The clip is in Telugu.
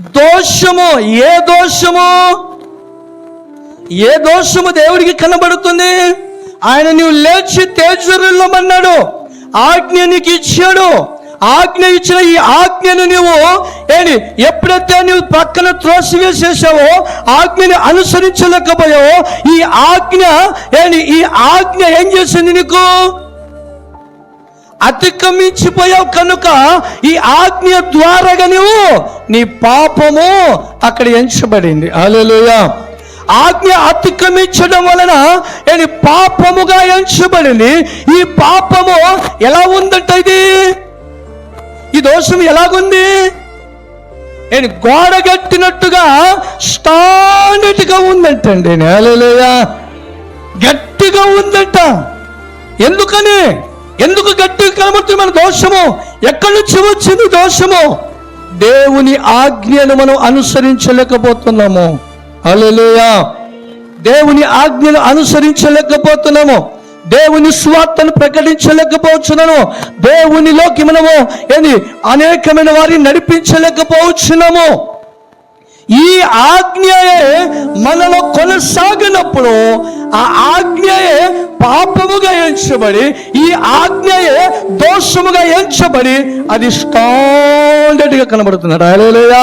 దోషము? ఏ దోషము? ఏ దోషము దేవుడికి కనబడుతుంది? ఆయన నీవు లేచి తేజరులమన్నాడు ఆజ్ఞ నీకు ఇచ్చాడు. ఆజ్ఞ ఇచ్చిన ఈ ఆజ్ఞను నీవు ఏంటి ఎప్పుడైతే నీవు పక్కన త్రోసివేసేసావో ఆజ్ఞని అనుసరించలేకపోయావో ఈ ఆజ్ఞ ఏంటి ఈ ఆజ్ఞ ఏం చేసింది నీకు? అతిక్రమించిపోయావు కనుక ఈ ఆజ్ఞ ద్వారాగా నువ్వు నీ పాపము అక్కడ ఎంచబడింది. హల్లెలూయా. ఆజ్ఞ అతిక్రమించడం వలన నేను పాపముగా ఎంచబడింది. ఈ పాపము ఎలా ఉందంట ఇది? ఈ దోషం ఎలాగుంది? నేను గోడ కట్టినట్టుగా స్టాండర్డ్గా ఉందంటండి. హల్లెలూయా. గట్టిగా ఉందంట. ఎందుకని? ఎందుకు గట్టిగా కనబడుతుంది మన దోషము? ఎక్కడి నుంచి వచ్చింది దోషము? దేవుని ఆజ్ఞను మనం అనుసరించలేకపోతున్నాము. అలలేయా దేవుని ఆజ్ఞను అనుసరించలేకపోతున్నాము. దేవుని స్వార్థను ప్రకటించలేకపోవచ్చున్నాము దేవునిలోకి మనము ఏంది అనేకమైన వారిని నడిపించలేకపోవచ్చున్నాము ఈ ఆజ్ఞయే మనలో కొనసాగినప్పుడు ఆ ఆజ్ఞయే పాపముగా ఎంచబడి ఈ ఆజ్ఞయే దోషముగా ఎంచబడి అది స్టాండర్డ్గా కనబడుతున్నాడు అలేలేదా